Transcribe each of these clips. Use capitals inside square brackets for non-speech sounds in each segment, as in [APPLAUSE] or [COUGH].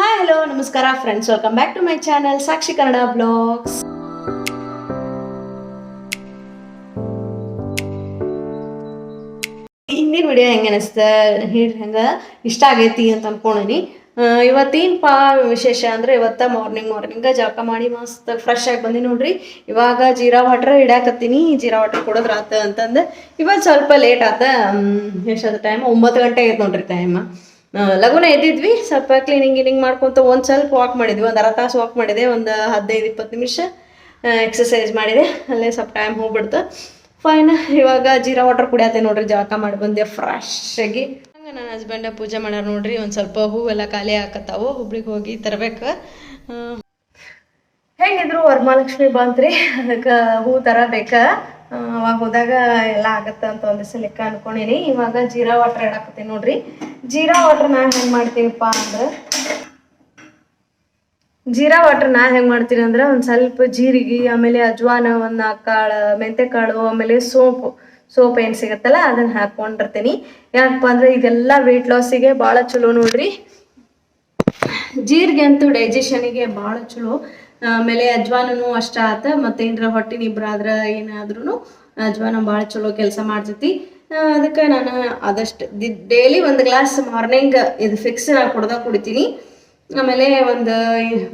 Hi hello ನಮಸ್ಕಾರ friends welcome back to my channel Sakshi Kannada blogs ಹಿಂದಿನ video ಹೆಂಗೆ ಅನಿಸ್ತ? ಹೇಳಿ, ಹೆಂಗೆ? ಇಷ್ಟ ಆಗೈತಿ ಅಂತ ಅನ್ಕೊಂಡೀನಿ. ಇವತ್ತೇನಪ್ಪ ವಿಶೇಷ ಅಂದರೆ ಇವತ್ತ ಮಾರ್ನಿಂಗ್ ಮಾರ್ನಿಂಗ ಜಳಕ ಮಾಡಿ ಮಸ್ತ್ ಫ್ರೆಶ್ ಆಗಿ ಬಂದಿ ನೋಡ್ರಿ. ಇವಾಗ ಜೀರಾ ವಾಟ್ರ್ ಹಿಡ್ಯಾಕತ್ತೀನಿ. ಜೀರಾ ವಾಟ್ರ್ ಕೊಡೋದ್ರ ಆತ ಅಂತಂದು. ಇವತ್ತು ಸ್ವಲ್ಪ ಲೇಟ್ ಆತ. ಎಷ್ಟಾದ ಟೈಮ್ ಒಂಬತ್ತು ಗಂಟೆ ಆಗೈತೆ ನೋಡ್ರಿ ಟೈಮ್ ಲಗುನ ಎದ್ದಿದ್ವಿ ಸ್ವಲ್ಪ ಕ್ಲೀನಿಂಗ್ ಗಿನಿಂಗ್ ಮಾಡ್ಕೊತ ಒಂದು ಸ್ವಲ್ಪ ವಾಕ್ ಮಾಡಿದ್ವಿ ಒಂದು ಅರ್ಧ ತಾಸು ವಾಕ್ ಮಾಡಿದೆ ಒಂದು ಹದಿನೈದು ಇಪ್ಪತ್ತು ನಿಮಿಷ ಎಕ್ಸಸೈಸ್ ಮಾಡಿದೆ ಅಲ್ಲೇ ಸ್ವಲ್ಪ ಟೈಮ್ ಹೋಗ್ಬಿಡ್ತು. ಫೈನ್ ಇವಾಗ ಜೀರಾ ವಾಟರ್ ಕುಡಿಯತ್ತೆ ನೋಡ್ರಿ ಜಳಕ ಮಾಡಿ ಬಂದೆ ಫ್ರೆಶ್ ಆಗಿ. ಹಂಗೆ ನನ್ನ ಹಸ್ಬೆಂಡ ಪೂಜೆ ಮಾಡ್ಯಾರ ನೋಡ್ರಿ ಒಂದು ಸ್ವಲ್ಪ ಹೂವೆಲ್ಲ ಖಾಲಿ ಹಾಕತ್ತಾವು ಹುಬ್ಳಿಗೆ ಹೋಗಿ ತರಬೇಕು. ಹೆಂಗಿದ್ರು ವರಮಹಾಲಕ್ಷ್ಮಿ ಬಂತ್ರಿ ಅದಕ್ಕೆ ಹೂ ತರಬೇಕ. ಆ, ಅವಾಗ ಹೋದಾಗ ಎಲ್ಲ ಆಗತ್ತ ಅಂತ ಒಂದು ಲೆಕ್ಕ ಅನ್ಕೊಂಡಿನಿ. ಇವಾಗ ಜೀರಾ ವಾಟರ್ ಇಡಾಕತ್ತೀನಿ ನೋಡ್ರಿ. ಜೀರಾ ವಾಟರ್ ನಾ ಹೆಂಗ್ ಮಾಡ್ತೀನಪ್ಪ ಅಂದ್ರೆ ಜೀರಾ ವಾಟರ್ ನಾ ಹೆಂಗ್ ಮಾಡ್ತೀನಿ ಅಂದ್ರೆ ಒಂದ್ ಸ್ವಲ್ಪ ಜೀರಿಗೆ, ಆಮೇಲೆ ಅಜ್ವಾನ, ಒಂದ್ ಕಾಳು ಮೆಂತೆ ಕಾಳು ಆಮೇಲೆ ಸೋಂಪು. ಸೋಪ್ ಏನ್ ಸಿಗತ್ತಲ್ಲ ಅದನ್ನ ಹಾಕೊಂಡಿರ್ತೀನಿ. ಯಾಕಪ್ಪ ಅಂದ್ರೆ ಇದೆಲ್ಲ ವೆಯ್ಟ್ ಲಾಸಿಗೆ ಭಾಳ ಚಲೋ ನೋಡ್ರಿ. ಜೀರಿಗೆ ಅಂತೂ ಡೈಜೆಷನಿಗೆ ಭಾಳ ಚಲೋ. ಆಮೇಲೆ ಅಜ್ವಾನನು ಅಷ್ಟ ಆತ ಮತ್ತೆ ಏನ್ರ ಹೊಟ್ಟೆ ನಿಬ್ರಾದ್ರ ಏನಾದ್ರೂ ಅಜ್ವಾನ ಭಾಳ ಚಲೋ ಕೆಲಸ ಮಾಡ್ತೈತಿ. ಅದಕ್ಕೆ ನಾನು ಆದಷ್ಟು ಡೈಲಿ ಒಂದು ಗ್ಲಾಸ್ ಮಾರ್ನಿಂಗ್ ಇದು ಫಿಕ್ಸ್ ನಾನು ಕುಡ್ದ ಕುಡಿತೀನಿ. ಆಮೇಲೆ ಒಂದು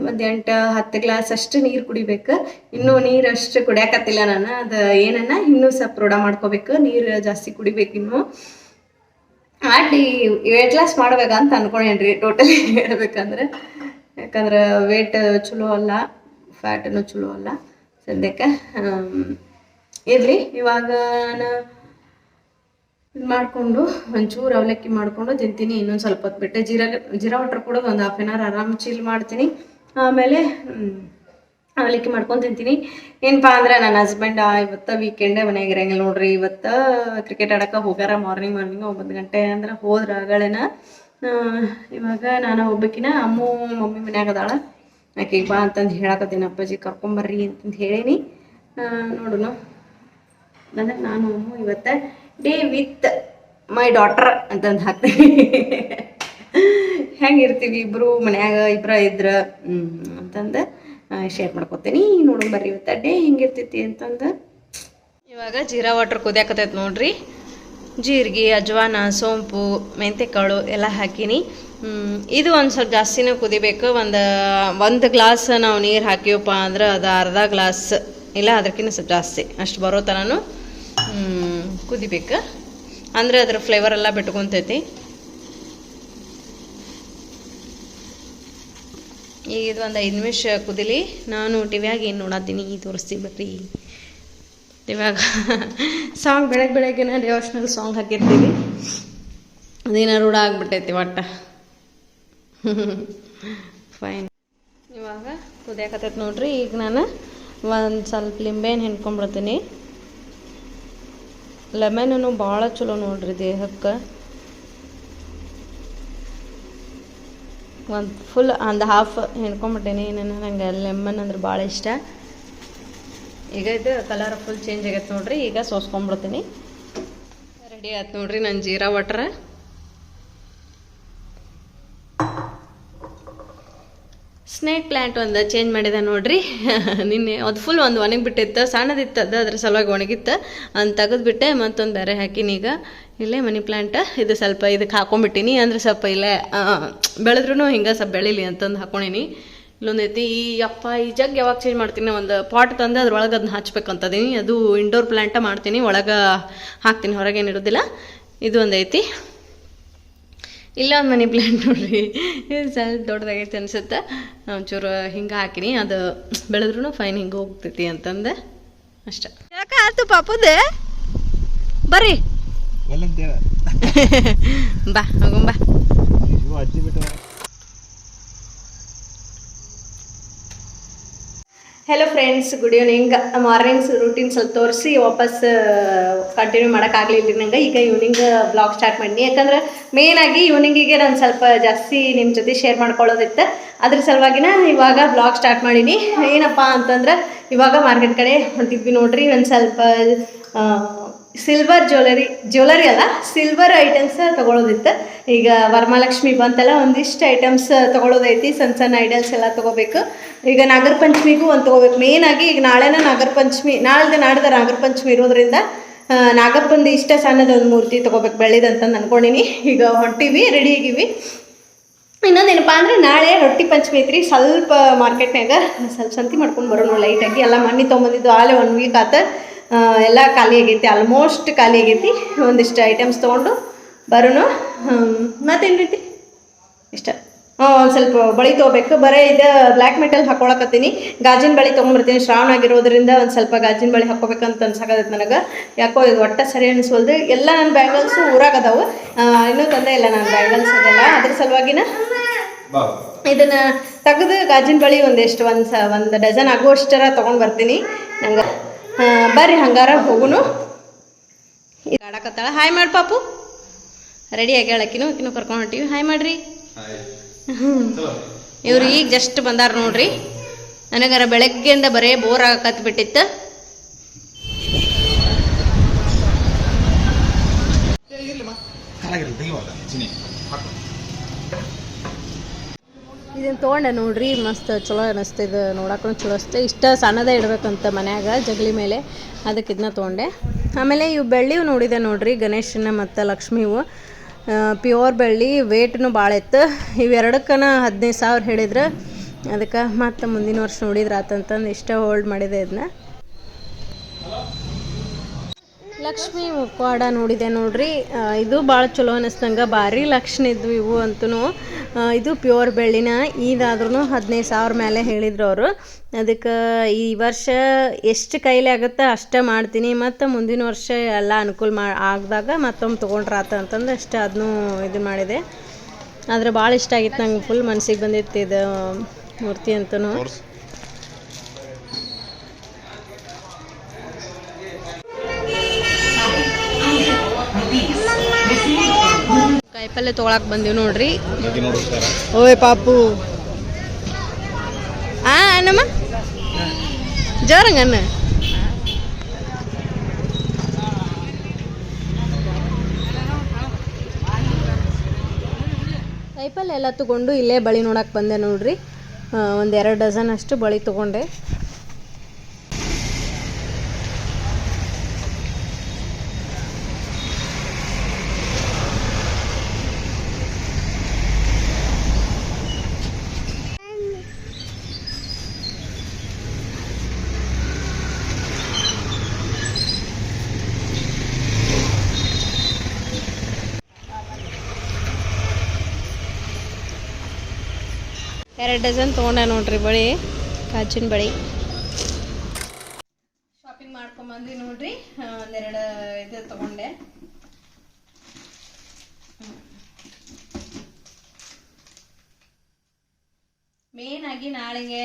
ಒಂದು ಎಂಟು, ಹತ್ತು ಗ್ಲಾಸ್ ಅಷ್ಟು ನೀರು ಕುಡಿಬೇಕು. ಇನ್ನೂ ನೀರು ಅಷ್ಟು ಕುಡಿಯಾಕತ್ತಿಲ್ಲ ನಾನು, ಅದು ಏನನ್ನ ಇನ್ನೂ ಸ್ವಲ್ಪ ರೂಢ ಮಾಡ್ಕೋಬೇಕು, ನೀರು ಜಾಸ್ತಿ ಕುಡಿಬೇಕು ಇನ್ನೂ. ಮಾಡಿ ವೇಟ್ ಲಾಸ್ ಮಾಡ್ಬೇಕಂತ ಅನ್ಕೊಂಡೇನ್ರಿ ಟೋಟಲಿ ಹೇಳ್ಬೇಕಂದ್ರೆ. ಯಾಕಂದ್ರೆ ವೇಟ್ ಚಲೋ ಅಲ್ಲ ಫ್ಯಾಟನು ಚಲೋ ಅಲ್ಲ. ಸದ್ಯಕ್ಕೆ ಇರಲಿ. ಇವಾಗ ನಾನು ಇದ್ ಮಾಡಿಕೊಂಡು, ಒಂಚೂರು ಅವಲಕ್ಕಿ ಮಾಡಿಕೊಂಡು ತಿಂತೀನಿ. ಇನ್ನೊಂದು ಸ್ವಲ್ಪ ಹೊತ್ತು ಬಿಟ್ಟೆ ಜೀರಾ ಜೀರಾ ವಾಟರ್ ಕೊಡೋದು ಒಂದು ಹಾಫ್ ಆನ್ ಅವರ್ ಆರಾಮ್ ಚೀಲ್ ಮಾಡ್ತೀನಿ. ಆಮೇಲೆ ಅವಲಕ್ಕಿ ಮಾಡ್ಕೊಂಡು ತಿಂತೀನಿ. ಏನಪ್ಪಾ ಅಂದ್ರೆ ನನ್ನ ಹಸ್ಬೆಂಡ್ ಇವತ್ತು ವೀಕೆಂಡೇ ಮನೆಗೆ ಇರಂಗಿಲ್ಲ ನೋಡ್ರಿ. ಇವತ್ತು ಕ್ರಿಕೆಟ್ ಆಡೋಕೆ ಹೋಗ್ಯಾರ ಮಾರ್ನಿಂಗ್ ಮಾರ್ನಿಂಗ್ ಒಂಬತ್ತು ಗಂಟೆ ಅಂದ್ರೆ ಹೋದ್ರ ಆಗಳೇನ. ಇವಾಗ ನಾನು ಒಬ್ಬಕಿನ ಅಮ್ಮ, ಮಮ್ಮಿ ಮನ್ಯಾಗ ಅದಾಳ. ಆಕೆಗೆ ಬಾ ಅಂತಂದು ಹೇಳಕತ್ತೀನಿ, ಅಪ್ಪಾಜಿ ಕರ್ಕೊಂಬರ್ರಿ ಅಂತಂದು ಹೇಳೀನಿ. ನೋಡುನು. ಅಂದ್ರೆ ನಾನು, ಅಮ್ಮ ಇವತ್ತ ಡೇ ವಿತ್ ಮೈ ಡಾಟರ್ ಅಂತಂದು ಹಾಕ್ತೀನಿ. ಹೆಂಗಿರ್ತೀವಿ ಇಬ್ರು, ಮನ್ಯಾಗ ಇಬ್ರ ಇದ್ರ ಅಂತಂದು ಶೇರ್ ಮಾಡ್ಕೊತೀನಿ. ನೋಡೋಣ ಬರ್ರಿ ಇವತ್ತ ಡೇ ಹೆಂಗಿರ್ತೈತಿ ಅಂತಂದು. ಇವಾಗ ಜೀರಾ ವಾಟರ್ ಕುದಿಯಾಕತೈತೆ ನೋಡ್ರಿ. ಜೀರಿಗೆ, ಅಜ್ವಾನ, ಸೋಂಪು, ಮೆಂತೆಕಾಳು ಎಲ್ಲ ಹಾಕೀನಿ. ಇದು ಒಂದು ಸ್ವಲ್ಪ ಜಾಸ್ತಿನೇ ಕುದಿಬೇಕು. ಒಂದು ಒಂದು ಗ್ಲಾಸ್ ನಾವು ನೀರು ಹಾಕಿವಪ್ಪ ಅಂದ್ರೆ ಅದು ಅರ್ಧ ಗ್ಲಾಸ್ ಇಲ್ಲ ಅದಕ್ಕಿಂತ ಸ್ವಲ್ಪ ಜಾಸ್ತಿ ಅಷ್ಟು ಬರೋ ಥರನೂ ಕುದಿಬೇಕು. ಅಂದರೆ ಅದ್ರ ಫ್ಲೇವರ್ ಎಲ್ಲ ಬಿಟ್ಕೊತೈತಿ. ಈಗ ಇದು ಒಂದು ಐದು ನಿಮಿಷ ಕುದಿಲಿ. ನಾನು ಟಿವಿಯಾಗಿ ಏನು ನೋಡತ್ತೀನಿ ತೋರಿಸ್ತೀನಿ ಬರ್ರಿ ಇವಾಗ ಸಾಂಗ್ ಬೆಳಗ್ಗೆ ಬೆಳಗ್ಗೆನ ಡಿವೋಷ್ನಲ್ ಸಾಂಗ್ ಹಾಕಿರ್ತೀವಿ. ಅದೇನ ರೂಢ ಆಗ್ಬಿಟ್ಟೈತಿ ಒಟ್ಟ. ಫೈನ್ ಇವಾಗ ಕುದಿಯಾಕತ್ತೈತೆ ನೋಡ್ರಿ, ಈಗ ನಾನು ಒಂದು ಸ್ವಲ್ಪ ಲಿಂಬೆನ ಹಿಂಡ್ಕೊಂಡ್ಬಿಡ್ತೀನಿ. ಲೆಮನನು ಭಾಳ ಚಲೋ ನೋಡ್ರಿ ದೇಹಕ್ಕೆ. ಒಂದು ಫುಲ್ ಒಂದು ಹಾಫ್ ಹಿಂಡ್ಕೊಂಬಿಟ್ಟೇನಿ ನಾನು ನಂಗೆ ಲೆಮನ್ ಅಂದ್ರೆ ಭಾಳ ಇಷ್ಟ. ಈಗ ಇದು ಕಲರ್ ಫುಲ್ ಚೇಂಜ್ ಆಗೈತೆ ನೋಡ್ರಿ, ಈಗ ಸೋಸ್ಕೊಂಡ್ಬಿಡ್ತೀನಿ ರೆಡಿ ಆಯ್ತು ನೋಡ್ರಿ ನನ್ನ ಜೀರಾ ವಾಟ್ರ ಸ್ನೇಕ್ ಪ್ಲ್ಯಾಂಟ್ ಒಂದು ಚೇಂಜ್ ಮಾಡಿದೆ ನೋಡ್ರಿ. [LAUGHS] ನಿನ್ನೆ ಅದು ಫುಲ್ ಒಂದು ಒಣಗಿಬಿಟ್ಟಿತ್ತು, ಸಣ್ಣದಿತ್ತು, ಅದು ಅದ್ರ ಸಲುವಾಗಿ ಒಣಗಿತ್ತು. ಅಂತ ತೆಗೆದ್ಬಿಟ್ಟೆ, ಮತ್ತೊಂದು ಬೇರೆ ಹಾಕಿನಿ ಈಗ. ಇಲ್ಲೇ ಮನಿ ಪ್ಲ್ಯಾಂಟ್ ಇದು ಸ್ವಲ್ಪ ಇದಕ್ಕೆ ಹಾಕೊಂಡ್ಬಿಟ್ಟಿನಿ, ಅಂದ್ರೆ ಸ್ವಲ್ಪ ಇಲ್ಲೇ ಬೆಳೆದ್ರೂ ಹಿಂಗೆ ಸ್ವಲ್ಪ ಬೆಳೀಲಿ ಅಂತಂದು ಹಾಕೊಂಡೀನಿ. ಇಲ್ಲೊಂದೈತಿ ಈ ಅಪ್ಪ ಈ ಜಗ್ ಯಾವಾಗ ಚೇಂಜ್ ಮಾಡ್ತೀನಿ ಒಂದು ಪಾಟ್ ತಂದು ಅದ್ರೊಳಗೆ ಅದನ್ನ ಹಚ್ಬೇಕಂತದೀನಿ. ಅದು ಇಂಡೋರ್ ಪ್ಲ್ಯಾಂಟ ಮಾಡ್ತೀನಿ ಒಳಗೆ ಹಾಕ್ತೀನಿ ಹೊರಗೇನು ಇರೋದಿಲ್ಲ ಇದು ಒಂದೈತಿ ಇಲ್ಲ ಒಂದು ಮನಿ ಪ್ಲ್ಯಾಂಟ್ ನೋಡ್ರಿ. ಇದು ಸ್ವಲ್ಪ ದೊಡ್ಡದಾಗೈತಿ ಅನ್ಸುತ್ತೆ. ಒಂಚೂರು ಹಿಂಗೆ ಹಾಕಿನಿ. ಅದು ಬೆಳೆದ್ರೂ ಫೈನ್ ಹಿಂಗೆ ಹೋಗ್ತೈತಿ ಅಂತಂದೆ. ಅಷ್ಟೆ. ಯಾಕೆ ಆಯ್ತು ಪಾಪದೆ? ಬರ್ರಿ. [LAUGHS] ಬಾ ಹೋಗುಂಬಾ ಇವು ಅಜ್ಜಿ ಬಿಟ್ಟು hello friends good evening mornings routine ಸ್ವಲ್ಪ ತೋರಿಸಿ, ವಾಪಸ್ ಕಂಟಿನ್ಯೂ ಮಾಡೋಕ್ಕಾಗಲಿಲ್ಲ ನಂಗೆ. ಈಗ ಈವ್ನಿಂಗ್ ಬ್ಲಾಗ್ ಸ್ಟಾರ್ಟ್ ಮಾಡಿ ಯಾಕಂದ್ರೆ ಮೇಯ್ನಾಗಿ ಈವ್ನಿಂಗಿಗೆ ನಾನು ಸ್ವಲ್ಪ ಜಾಸ್ತಿ ನಿಮ್ಮ ಜೊತೆ ಶೇರ್ ಮಾಡ್ಕೊಳ್ಳೋದಿತ್ತು. ಅದ್ರ ಸಲುವಾಗಿನ ಇವಾಗ ಬ್ಲಾಗ್ ಸ್ಟಾರ್ಟ್ ಮಾಡೀನಿ. ಏನಪ್ಪ ಅಂತಂದ್ರೆ, ಇವಾಗ ಮಾರ್ಕೆಟ್ ಕಡೆ ಹೊಂಟಿದ್ವಿ ನೋಡ್ರಿ. ಒಂದು ಸ್ವಲ್ಪ ಸಿಲ್ವರ್ ಜ್ಯುವೆಲರಿ ಜ್ಯುವೆಲರಿ ಅಲ್ಲ ಸಿಲ್ವರ್ ಐಟಮ್ಸ್ ತಗೊಳ್ಳೋದಿತ್ತು ಈಗ ವರಮಹಾಲಕ್ಷ್ಮಿ ಬಂತಲ್ಲ, ಒಂದಿಷ್ಟು ಐಟಮ್ಸ್ ತೊಗೊಳೋದೈತಿ ಸಣ್ಣ ಸಣ್ಣ ಐಡಲ್ಸ್ ಎಲ್ಲ ತಗೋಬೇಕು. ಈಗ ನಾಗರ ಪಂಚಮಿಗೂ ಒಂದು ತೊಗೋಬೇಕು. ಮೇನ್ ಆಗಿ ಈಗ ನಾಳೆನ ನಾಗರ ಪಂಚಮಿ ನಾಳ್ದು ನಾಡ್ದ ನಾಗರ ಪಂಚಮಿ ಇರೋದ್ರಿಂದ ನಾಗಪ್ಪಂದು ಇಷ್ಟ ಸಣ್ಣದ ಒಂದು ಮೂರ್ತಿ ತಗೋಬೇಕು, ಬೆಳ್ಳಿದಂತ ಅಂದ್ಕೊಂಡಿನಿ ಈಗ ಹೊಂಟಿವಿ ರೆಡಿ ಆಗಿವಿ. ಇನ್ನೊಂದೇನಪ್ಪ ಅಂದರೆ ನಾಳೆ ರೊಟ್ಟಿ ಪಂಚಮಿ ಐತ್ರಿ. ಸ್ವಲ್ಪ ಮಾರ್ಕೆಟ್ನಾಗ ಸ್ವಲ್ಪ ಸಂತಿ ಮಾಡ್ಕೊಂಡು ಬರೋಣ ಲೈಟಾಗಿ ಎಲ್ಲ ಮಣ್ಣಿ ತೊಗೊಂಬಂದಿದ್ದು, ಆಲೆ ಒನ್ ವೀಕ್ ಆತ ಎಲ್ಲ ಖಾಲಿ ಆಗೈತಿ ಆಲ್ಮೋಸ್ಟ್ ಖಾಲಿ ಆಗೈತಿ. ಒಂದಿಷ್ಟು ಐಟಮ್ಸ್ ತೊಗೊಂಡು ಬರೋಣ. ಮತ್ತೇನು ರೀತಿ? ಇಷ್ಟ. ಹ್ಞೂ ಒಂದು ಸ್ವಲ್ಪ ಬಳಿ ತೊಗೋಬೇಕು. ಬರೀ ಇದು ಬ್ಲ್ಯಾಕ್ ಮೆಟಲ್ ಹಾಕೊಳಕತ್ತೀನಿ. ಗಾಜಿನ ಬಳಿ ತೊಗೊಂಬರ್ತೀನಿ ಶ್ರಾವಣ ಆಗಿರೋದ್ರಿಂದ ಒಂದು ಸ್ವಲ್ಪ ಗಾಜಿನ ಬಳಿ ಹಾಕೋಬೇಕಂತ ಅನ್ಸಾಕತ್ತೈತೆ ನನಗೆ. ಯಾಕೋ ಇದು ಒಟ್ಟ ಸರಿ ಅನಿಸ್ವಲ್ದು. ಎಲ್ಲ ನನ್ನ ಬ್ಯಾಂಗಲ್ಸು ಊರಾಗ ಅದಾವು. ಇನ್ನೂ ತಂದೆ ಇಲ್ಲ ನನ್ನ ಬ್ಯಾಂಗಲ್ಸ್ ಅದೆಲ್ಲ. ಅದ್ರ ಸಲುವಾಗಿನ ಇದನ್ನು ತೆಗೆದು ಗಾಜಿನ ಬಳಿ ಒಂದೆಷ್ಟು ಒಂದು ಸ ಒಂದು ಡಜನ್ ಆಗುವಷ್ಟರ ತೊಗೊಂಡು ಬರ್ತೀನಿ ನಂಗೆ ಬರ್ರಿ ಹಂಗಾರ ಹೋಗುನು. ಆಡಕತ್ತಾಳ ಹಾಯ್ ಮಾಡಿ ಪಾಪು. ರೆಡಿ ಆಗ್ಯಾಳ ಆಕಿನೂ ಆಕಿನೂ ಕರ್ಕೊಂಡು ಹೊಂಟೀವಿ. ಹಾಯ್ ಮಾಡ್ರಿ. ಇವ್ರು ಈಗ ಜಸ್ಟ್ ಬಂದಾರ ನೋಡ್ರಿ. ನನಗಾರ ಬೆಳಗ್ಗೆಯಿಂದ ಬರೇ ಬೋರ್ ಆಗಕತ್ ಬಿಟ್ಟಿತ್ತು. ಕಲಾಗಿರಲಿ ತೆಗಿವಾಗ ಚಿನಿ ಹಾಕು. ಇದನ್ನು ತೊಗೊಂಡೆ ನೋಡ್ರಿ, ಮಸ್ತ್ ಚಲೋ ಅನಿಸ್ತು ಇದು ನೋಡಕ್ಕೂ ಚಲೋ ಅನಿಸ್ತು ಇಷ್ಟ ಸಣ್ಣದೇ ಇಡಬೇಕಂತ ಮನ್ಯಾಗ, ಜಗಲಿ ಮೇಲೆ. ಅದಕ್ಕೆ ಇದನ್ನ ತೊಗೊಂಡೆ. ಆಮೇಲೆ ಇವು ಬೆಳ್ಳಿವು ನೋಡಿದೆ ನೋಡ್ರಿ, ಗಣೇಶನ ಮತ್ತು ಲಕ್ಷ್ಮೀವು. ಪ್ಯೂರ್ ಬೆಳ್ಳಿ ವೇಟ್ನು ಭಾಳ ಇತ್ತು. ಇವೆರಡಕ್ಕನ ಹದಿನೈದು ಸಾವಿರ ಹೇಳಿದ್ರೆ. ಅದಕ್ಕೆ ಮತ್ತು ಮುಂದಿನ ವರ್ಷ ನೋಡಿದ್ರೆ ಆತಂತಂದು ಇಷ್ಟ ಹೋಲ್ಡ್ ಮಾಡಿದೆ ಇದನ್ನ ಲಕ್ಷ್ಮಿ ಮುಖವಾಡ ನೋಡಿದೆ ನೋಡ್ರಿ. ಇದು ಭಾಳ ಚಲೋ ಅನ್ನಿಸ್ತಂಗೆ ಭಾರಿ ಲಕ್ಷಣ ಇದ್ವು ಇವು ಅಂತೂ ಇದು ಪ್ಯೂರ್ ಬೆಳ್ಳಿನ. ಈದಾದ್ರೂ ಹದಿನೈದು ಸಾವಿರ ಮೇಲೆ ಹೇಳಿದ್ರು ಅವರು. ಅದಕ್ಕೆ ಈ ವರ್ಷ ಎಷ್ಟು ಕೈಲಿ ಆಗುತ್ತೆ ಅಷ್ಟೇ ಮಾಡ್ತೀನಿ. ಮತ್ತು ಮುಂದಿನ ವರ್ಷ ಎಲ್ಲ ಅನುಕೂಲ ಮಾ, ಆಗಿದಾಗ ಮತ್ತೊಮ್ಮೆ ತೊಗೊಂಡ್ರಾತ ಅಂತಂದು ಅಷ್ಟೇ ಅದನ್ನೂ ಇದು ಮಾಡಿದೆ. ಆದರೆ ಭಾಳ ಇಷ್ಟ ಆಗಿತ್ತು ನಂಗೆ. ಫುಲ್ ಮನ್ಸಿಗೆ ಬಂದಿತ್ತು ಇದು ಮೂರ್ತಿ ಅಂತೂ ಕಾಯಿಪಲ್ಲೆ ತೊಗೊಳಕ್ ಬಂದೀವಿ ನೋಡ್ರಿ. ಬಗ್ಗೆ ನೋಡು ಸರ ಓಯ್ ಪಾಪು. ಆ ಅಣ್ಣಮ್ಮ? ಜೋರಂಗಣ್ಣ ಕಾಯಿಪಲ್ಲೆ ಎಲ್ಲ ತಗೊಂಡು ಇಲ್ಲೇ ಬಳಿ ನೋಡಕ್ಕೆ ಬಂದೆ ನೋಡ್ರಿ. ಒಂದು ಎರಡು ಡಜನ್ ಅಷ್ಟು ಬಳಿ ತಗೊಂಡೆ. ಎರಡು ಡಜನ್ ತೊಗೊಂಡೆ ನೋಡ್ರಿ ಬಳಿ ಕಾಜಿನ ಬಳಿ. ಶಾಪಿಂಗ್ ಮಾಡ್ಕೊಂಬಂದ್ವಿ ನೋಡ್ರಿ. ಒಂದೆರಡು ಇದು ತಗೊಂಡೆ. ಮೇನ್ ಆಗಿ ನಾಳೆಗೆ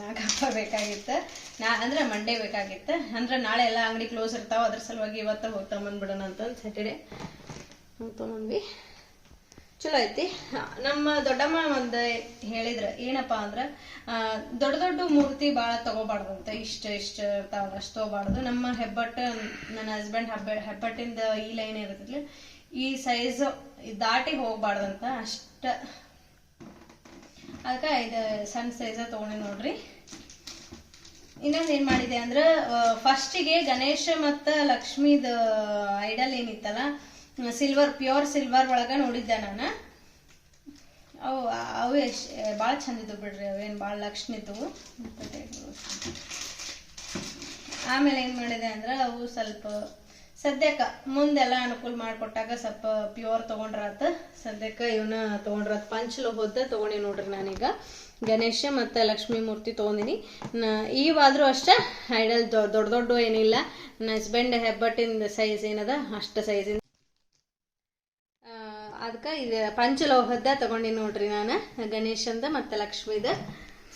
ನಾಗಪ್ಪ ಬೇಕಾಗಿತ್ತು. ನಾ, ಅಂದ್ರೆ ಮಂಡೇ ಬೇಕಾಗಿತ್ತು. ಅಂದ್ರೆ ನಾಳೆ ಎಲ್ಲ ಅಂಗಡಿ ಕ್ಲೋಸ್ ಇರ್ತಾವ, ಅದ್ರ ಸಲುವಾಗಿ ಇವತ್ತು ಹೋಗ್ತಾ ಬಂದ್ಬಿಡೋಣ ಅಂತ ಸ್ಯಾಟರ್ಡೆ ತೊಗೊಂಡ್ವಿ ಚಲೋ ಐತಿ. ನಮ್ಮ ದೊಡ್ಡಮ್ಮ ಒಂದು ಹೇಳಿದ್ರ, ಏನಪ್ಪಾ ಅಂದ್ರ ದೊಡ್ಡ ದೊಡ್ಡ ಮೂರ್ತಿ ಭಾಳ ತಗೋಬಾರ್ದಂತ. ಇಷ್ಟ ಇಷ್ಟ ಇರ್ತಾವಲ್ಲ ಅಷ್ಟು ತಗೋಬಾರ್ದು. ನಮ್ಮ ಹೆಬ್ಬಟ್ಟು, ನನ್ನ ಹಸ್ಬೆಂಡ್ ಹಬ್ಬ, ಹೆಬ್ಬಟ್ಟಿಂದ ಈ ಲೈನ್ ಇರ್ತೈತಿ ಈ ಸೈಜ್ ದಾಟಿ ಹೋಗ್ಬಾರ್ದಂತ ಅಷ್ಟ. ಅದಕ್ಕೆ ಇದು ಸಣ್ಣ ಸೈಜ ತಗೊಂಡೆ ನೋಡ್ರಿ. ಇನ್ನೊಂದು ಏನ್ ಮಾಡಿದೆ ಅಂದ್ರ ಫಸ್ಟಿಗೆ ಗಣೇಶ ಮತ್ತ ಲಕ್ಷ್ಮೀದ ಐಡಲ್ ಏನಿತ್ತಲ್ಲ ಸಿಲ್ವರ್ ಪ್ಯೂರ್ ಸಿಲ್ವರ್ ಒಳಗೆ ನೋಡಿದ್ದೆ ನಾನು. ಅವು ಅವು ಎಷ್ಟು ಭಾಳ ಚಂದ ಇದ್ವು ಬಿಡ್ರಿ ಅವೇನು ಭಾಳ ಲಕ್ಷಣ ಇದ್ದವು ಆಮೇಲೆ ಏನು ಮಾಡಿದೆ ಅಂದ್ರೆ, ಅವು ಸ್ವಲ್ಪ ಸದ್ಯಕ್ಕೆ ಮುಂದೆಲ್ಲ ಅನುಕೂಲ ಮಾಡಿಕೊಟ್ಟಾಗ ಸ್ವಲ್ಪ ಪ್ಯೂರ್ ತೊಗೊಂಡ್ರಾತ. ಸದ್ಯಕ್ಕೆ ಇವನ್ನ ತೊಗೊಂಡ್ರಾತ. ಹೋದ ತೊಗೊಂಡಿ ನೋಡ್ರಿ ನಾನೀಗ. ಗಣೇಶ ಮತ್ತು ಲಕ್ಷ್ಮೀ ಮೂರ್ತಿ ತೊಗೊಂಡಿನಿ. ಈವಾದರೂ ಅಷ್ಟೇ ಐಡಲ್ ದೊಡ್ಡ ದೊಡ್ಡ ಏನಿಲ್ಲ ನನ್ನ ಹಸ್ಬೆಂಡ್ ಹೆಬ್ಬಟ್ಟಿನ ಸೈಜ್ ಏನದ, ಅಷ್ಟು ಸೈಜಿಂದ ಅದಕ್ಕೆ ಇದು ಪಂಚಲೋಹದ ತಗೊಂಡಿ ನೋಡ್ರಿ ನಾನು, ಗಣೇಶಂದ ಮತ್ತು ಲಕ್ಷ್ಮೀದ.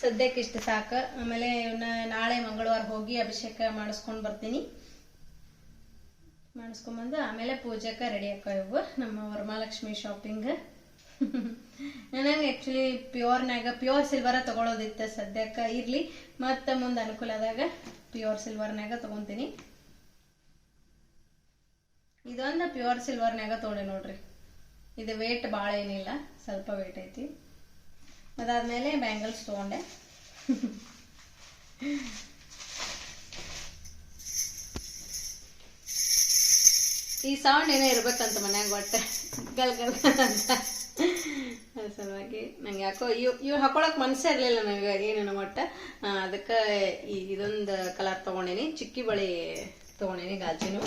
ಸದ್ಯಕ್ಕೆ ಇಷ್ಟು ಸಾಕು. ಆಮೇಲೆ ಇವನ್ನ ನಾಳೆ ಮಂಗಳವಾರ ಹೋಗಿ ಅಭಿಷೇಕ ಮಾಡಿಸ್ಕೊಂಡು ಬರ್ತೀನಿ. ಮಾಡಿಸ್ಕೊಂಬಂದು ಆಮೇಲೆ ಪೂಜೆಗೆ ರೆಡಿ ಇವು ನಮ್ಮ ವರಮಹಾಲಕ್ಷ್ಮಿ ಶಾಪಿಂಗ್ ನನಗೆ ಆ್ಯಕ್ಚುಲಿ ಪ್ಯೂರ್ನಾಗ ಪ್ಯೂರ್ ಸಿಲ್ವರ ತಗೊಳ್ಳೋದಿತ್ತು ಸದ್ಯಕ್ಕೆ ಇರಲಿ, ಮತ್ತೆ ಮುಂದೆ ಅನುಕೂಲ ಆದಾಗ ಪ್ಯೂರ್ ಸಿಲ್ವರ್ನಾಗ ತೊಗೊತೀನಿ. ಇದೊಂದು ಪ್ಯೂರ್ ಸಿಲ್ವರ್ನಾಗ ತೊಗೊಂಡೆ ನೋಡ್ರಿ. ಇದು ವೇಟ್ ಭಾಳ ಏನಿಲ್ಲ, ಸ್ವಲ್ಪ ವೇಟ್ ಐತಿ. ಅದಾದ್ಮೇಲೆ ಬ್ಯಾಂಗಲ್ಸ್ ತೊಗೊಂಡೆ. ಈ ಸೌಂಡ್ ಏನೋ ಇರ್ಬೇಕಂತ ಮನ್ಯಾಗ ಒಟ್ಟೆ. ಗಲ್ ಗಲ್ ಅಂತ. ಸಲುವಾಗಿ ನಂಗೆ ಯಾಕೋ ಇವ್ ಇವ್ ಹಾಕೊಳಕ್ ಮನ್ಸೇ ಇರಲಿಲ್ಲ ನನಗೆ, ಏನೇನೋ ಒಟ್ಟೆ. ಅದಕ್ಕೆ ಇದೊಂದು ಕಲರ್ ತೊಗೊಂಡೇನಿ. ಚಿಕ್ಕಿ ಬಳಿ ತೊಗೊಂಡೇನಿ ಗಾಜಿನು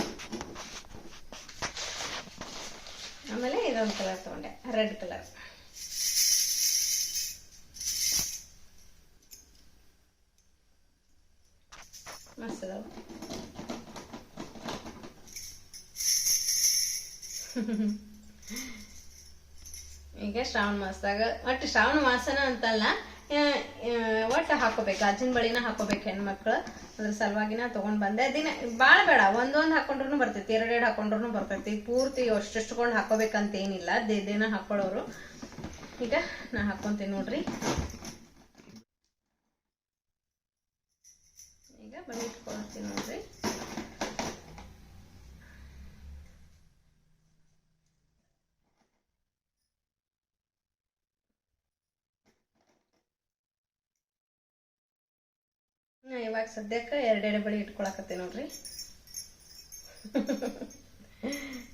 ಆಮೇಲೆ ಇದೊಂದು ಕಲರ್ ತೊಗೊಂಡೆ ರೆಡ್ ಕಲರ್ ಮಸ್ತ್ [LAUGHS] ಈಗ ಶ್ರಾವಣ ಮಾಸದಾಗ ಒಟ್ಟು ಶ್ರಾವಣ ಮಾಸನ ಅಂತಲ್ಲ ಒಟ್ಟು ಹಾಕೋಬೇಕು. ಅಜ್ಜನ ಬಳಿನ ಹಾಕೋಬೇಕು ಹೆಣ್ಮಕ್ಳು. ಅದ್ರ ಸಲುವಾಗಿನ ತಗೊಂಡ್ ಬಂದೆ. ದಿನ ಭಾಳ ಬೇಡ. ಒಂದೊಂದು ಹಾಕೊಂಡ್ರು ಬರ್ತೈತಿ, ಎರಡೆರಡು ಹಾಕೊಂಡ್ರು ಬರ್ತೈತಿ. ಪೂರ್ತಿ ಅಷ್ಟೆಷ್ಟುಕೊಂಡು ಹಾಕೋಬೇಕಂತ ಏನಿಲ್ಲ ದಿನ ಹಾಕೊಳ್ಳೋರು ಈಗ ನಾ ಹಾಕೊಂತೀನಿ ನೋಡ್ರಿ. ಈಗ ಬನ್ನಿ ಇಟ್ಕೊಳ್ತೀನಿ ನೋಡ್ರಿ. ನಾ ಇವಾಗ ಸದ್ಯಕ್ಕೆ ಎರಡೆರಡು ಬಳಿ ಇಟ್ಕೊಳಕತ್ತೆ ನೋಡ್ರಿ.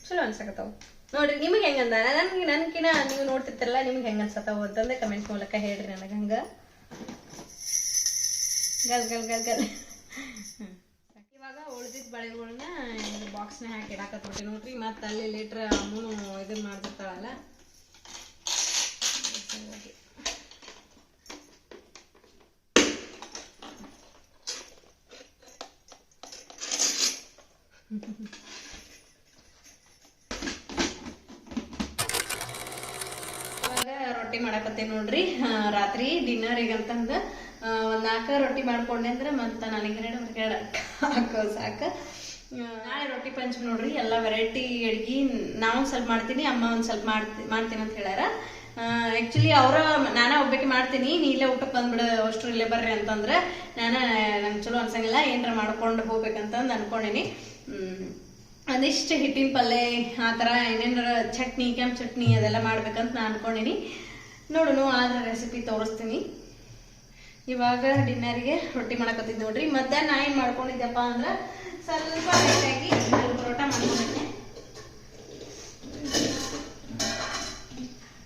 ಚಲೋ ಅನ್ಸಕತ್ತಾವ. ನೋಡ್ರಿ, ನಿಮಗೆ ಹೆಂಗಂದ ನನ್ಗೆ ನನ್ಕಿನ ನೀವು ನೋಡ್ತಿರ್ತಾರಲ್ಲ, ನಿಮ್ಗೆ ಹೆಂಗ ಅನ್ಸತ್ತಾವ ಅಂತಂದ್ರೆ ಕಮೆಂಟ್ ಮೂಲಕ ಹೇಳ್ರಿ ನನಗೆ ಹಂಗ. ಗಲ್ ಗಲ್ ಗಲ್ ಗಲ್. ಇವಾಗ ಉಳ್ದಿದ್ದ ಬಳೆಗಳನ್ನ ಬಾಕ್ಸ್ನ ಹಾಕಿ ಇಡಾಕತ್ಬಿಟ್ಟು ನೋಡ್ರಿ. ಮತ್ತೆ ಅಲ್ಲಿ ಲೀಟ್ರ್ ಅಮ್ಮನು ಇದನ್ನ ಮಾಡ್ತಿರ್ತಾಳಲ್ಲ. ಇವಾಗ ರೊಟ್ಟಿ ಮಾಡಕತ್ತೆ ನೋಡ್ರಿ. ರಾತ್ರಿ ಡಿನ್ನರ್ ಅಂತಂದು ಒಂದು ನಾಲ್ಕು ರೊಟ್ಟಿ ಮಾಡ್ಕೊಂಡೆ ಅಂದ್ರೆ ಮತ್ತೆ ನನಗೆ ಎರಡು ಹಾಕೋ ಸಾಕು ನಾಳೆ ರೊಟ್ಟಿ ಪಂಚ್ ನೋಡ್ರಿ, ಎಲ್ಲ ವೆರೈಟಿ ಅಡ್ಗಿ ನಾವು ಸ್ವಲ್ಪ ಮಾಡ್ತೀನಿ, ಅಮ್ಮ ಒಂದು ಸ್ವಲ್ಪ ಮಾಡ್ತಿ, ಮಾಡ್ತೀನಿ ಅಂತ ಹೇಳ್ಯಾರ. ಆ್ಯಕ್ಚುಲಿ ಅವರ ನಾನೇ ಒಬ್ಬಕ್ಕೆ ಮಾಡ್ತೀನಿ, ನೀ ಇಲ್ಲೇ ಊಟಕ್ಕೆ ಬಂದ್ಬಿಡ ಅಷ್ಟ್ರು ಇಲ್ಲೇ ಬರ್ರಿ ಅಂತಂದ್ರೆ ನಾನು ನಂಗೆ ಚಲೋ ಅನ್ಸಂಗಿಲ್ಲ, ಏನರ ಮಾಡ್ಕೊಂಡು ಹೋಗ್ಬೇಕಂತಂದು ಅನ್ಕೊಂಡೀನಿ. ಒಂದಿಷ್ಟು ಹಿಟ್ಟಿನ ಪಲ್ಲೆ, ಆ ಥರ ಏನೇನಾರ ಚಟ್ನಿ, ಕೆಂಪು ಚಟ್ನಿ ಅದೆಲ್ಲ ಮಾಡ್ಬೇಕಂತ ನಾನು ಅನ್ಕೊಂಡೀನಿ. ನೋಡೋಣ ಆದ್ರೆ ರೆಸಿಪಿ ತೋರಿಸ್ತೀನಿ. ಇವಾಗ ಡಿನ್ನರಿಗೆ ರೊಟ್ಟಿ ಮಾಡಕತ್ತಿದ್ದು ನೋಡ್ರಿ. ಮಧ್ಯಾಹ್ನ ನಾ ಏನು ಮಾಡ್ಕೊಂಡಿದ್ದೆಪ್ಪ ಅಂದ್ರೆ ಸ್ವಲ್ಪ ಲೇಟಾಗಿ ನಾನು ಪರೋಟ ಮಾಡ್ಕೊಂಡಿದ್ದೆ.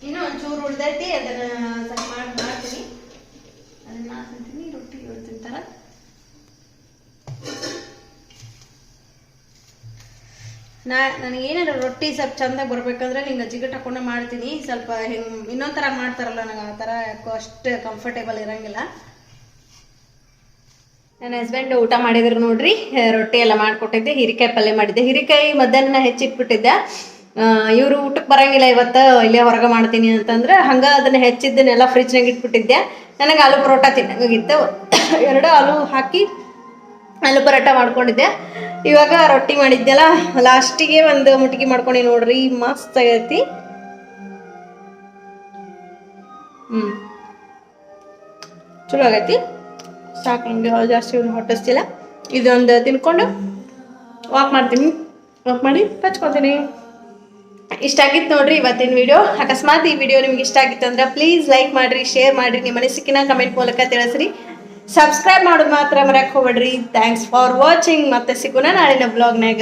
ಇನ್ನೂ ಒಂಚೂರು ಉಳ್ದೈತಿ, ಅದನ್ನ ಸ್ವಲ್ಪ ಮಾಡಿ ಮಾಡ್ತೀನಿ ಅದನ್ನ ನಾ ತಿಂತೀನಿ ತಿಂತಾರ ನಾ ನನಗೆ ಏನಾರ ರೊಟ್ಟಿ ಸ್ವಲ್ಪ ಚಂದಾಗಿ ಬರ್ಬೇಕಂದ್ರೆ ನಿಂಗೆ ಜಿಗಟ್ ಹಾಕೊಂಡೆ ಮಾಡ್ತೀನಿ. ಸ್ವಲ್ಪ ಹಿಂಗೆ ಇನ್ನೊಂದು ಮಾಡ್ತಾರಲ್ಲ ನನಗೆ ಆ ಥರ ಅಷ್ಟು ಕಂಫರ್ಟೇಬಲ್ ಇರಂಗಿಲ್ಲ. ನನ್ನ ಹಸ್ಬೆಂಡ್ ಊಟ ಮಾಡಿದ್ರು ನೋಡ್ರಿ, ರೊಟ್ಟಿ ಎಲ್ಲ ಮಾಡಿಕೊಟ್ಟಿದ್ದೆ, ಹಿರಿಕಾಯಿ ಪಲ್ಯ ಮಾಡಿದ್ದೆ. ಹಿರಿಕಾಯಿ ಮಧ್ಯಾಹ್ನ ಹೆಚ್ಚಿಟ್ಬಿಟ್ಟಿದ್ದೆ. ಇವರು ಊಟಕ್ಕೆ ಬರಂಗಿಲ್ಲ ಇವತ್ತು, ಇಲ್ಲೇ ಹೊರಗೆ ಮಾಡ್ತೀನಿ ಅಂತಂದ್ರೆ ಹಂಗೆ ಅದನ್ನ ಹೆಚ್ಚಿದ್ದನ್ನೆಲ್ಲ ಫ್ರಿಜ್ನಾಗ ಇಟ್ಬಿಟ್ಟಿದ್ದೆ. ನನಗೆ ಆಲೂ ಪರೋಟ ತಿನ್ನೋಗಿತ್ತು. ಎರಡು ಆಲೂ ಹಾಕಿ ಆಲೂ ಪರೋಟ ಮಾಡ್ಕೊಂಡಿದ್ದೆ. ಇವಾಗ ರೊಟ್ಟಿ ಮಾಡಿದ್ದೆಲ್ಲ ಲಾಸ್ಟಿಗೆ ಒಂದು ಮುಟ್ಗಿ ಮಾಡ್ಕೊಂಡು ನೋಡ್ರಿ, ಮಸ್ತ್ ಆಗೈತಿ. ಹ್ಞೂ ಚಲೋ ಆಗೈತಿ. ಸಾಕು ನಿಮಗೆ ಜಾಸ್ತಿ ಹೊಟ್ಟಿಸ್ತಿಲ್ಲ. ಇದೊಂದು ತಿನ್ಕೊಂಡು ವಾಕ್ ಮಾಡ್ತೀನಿ. ವಾಕ್ ಮಾಡಿ ಹಚ್ಕೊತೀನಿ ಇಷ್ಟ ಆಗಿತ್ತು ನೋಡ್ರಿ ಇವತ್ತಿನ ವಿಡಿಯೋ ಅಕಸ್ಮಾತ್ ಈ ವಿಡಿಯೋ ನಿಮ್ಗೆ ಇಷ್ಟ ಆಗಿತ್ತು ಅಂದ್ರೆ ಪ್ಲೀಸ್ ಲೈಕ್ ಮಾಡ್ರಿ ಶೇರ್ ಮಾಡ್ರಿ, ನಿಮ್ಮ ಮನಸ್ಸಿನ ಕಮೆಂಟ್ ಮೂಲಕ ತಿಳಿಸ್ರಿ. ಸಬ್ಸ್ಕ್ರೈಬ್ ಮಾಡೋದು ಮಾತ್ರ ಮರಕ್ಕೆ ಹೋಗ್ಬೇಡ್ರಿ. ಥ್ಯಾಂಕ್ಸ್ ಫಾರ್ ವಾಚಿಂಗ್ ಮತ್ತೆ ಸಿಗೋಣ ನಾಳಿನ ಬ್ಲಾಗ್ನಾಗ